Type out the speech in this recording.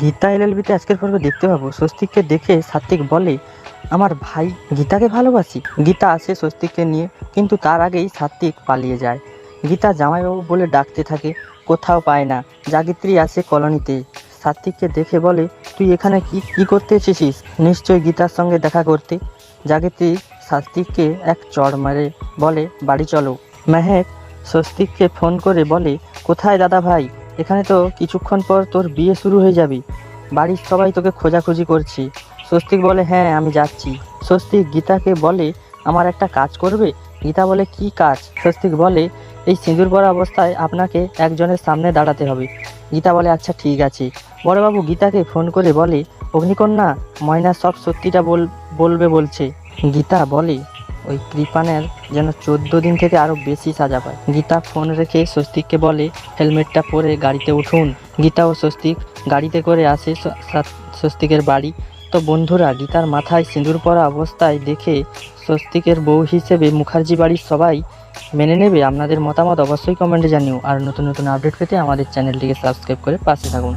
গীতা এলএলবিতে আজকের পর্বে দেখতে পাবো। স্বস্তিককে দেখে সাত্বিক বলে, আমার ভাই গীতাকে ভালোবাসি। গীতা আসে স্বস্তিককে নিয়ে, কিন্তু তার আগেই সাত্বিক পালিয়ে যায়। গীতা জামাইবাবু বলে ডাকতে থাকে, কোথাও পায় না। জাগিত্রী আসে কলোনিতে সাত্বিককে দেখে বলে, তুই এখানে কি কি করতে এসেছিস? নিশ্চয়ই গীতার সঙ্গে দেখা করতে? জাগিত্রী সাত্বিককে এক চড় মারে, বলে, বাড়ি চলো। মেহেক স্বস্তিককে ফোন করে বলে, কোথায় দাদা ভাই? এখানে তো কিছুক্ষণ পর তোর বিয়ে শুরু হয়ে যাবে। বাড়ির সবাই তোকে খোঁজাখুঁজি করছি। স্বস্তিক বলে হ্যাঁ আমি যাচ্ছি। স্বস্তিক গীতাকে বলে, আমার একটা কাজ করবে? গীতা বলে, কি কাজ? স্বস্তিক বলে, এই সিঁদুর পরা অবস্থায় আপনাকে একজনের সামনে দাঁড়াতে হবে। গীতা বলে আচ্ছা ঠিক আছে। বড়বাবু গীতাকে ফোন করে বলে, অগ্নিকন্যা, ময়না সব সত্যিটা বল, বলবে বলছে। গীতা বলে, ওই কৃপানের যেন চোদ্দ দিন থেকে আরও বেশি সাজা পায়। গীতা ফোন রেখে স্বস্তিককে বলে, হেলমেটটা পরে গাড়িতে উঠুন। গীতা ও স্বস্তিক গাড়িতে করে আসে স্বস্তিকের বাড়ি। তো বন্ধুরা, গীতার মাথায় সিঁদুর পরা অবস্থায় দেখে স্বস্তিকের বউ হিসেবে মুখার্জি বাড়ির সবাই মেনে নেবে আপনাদের মতামত অবশ্যই কমেন্টে জানিও। আর নতুন নতুন আপডেট পেতে আমাদের চ্যানেলটিকে সাবস্ক্রাইব করে পাশে থাকুন।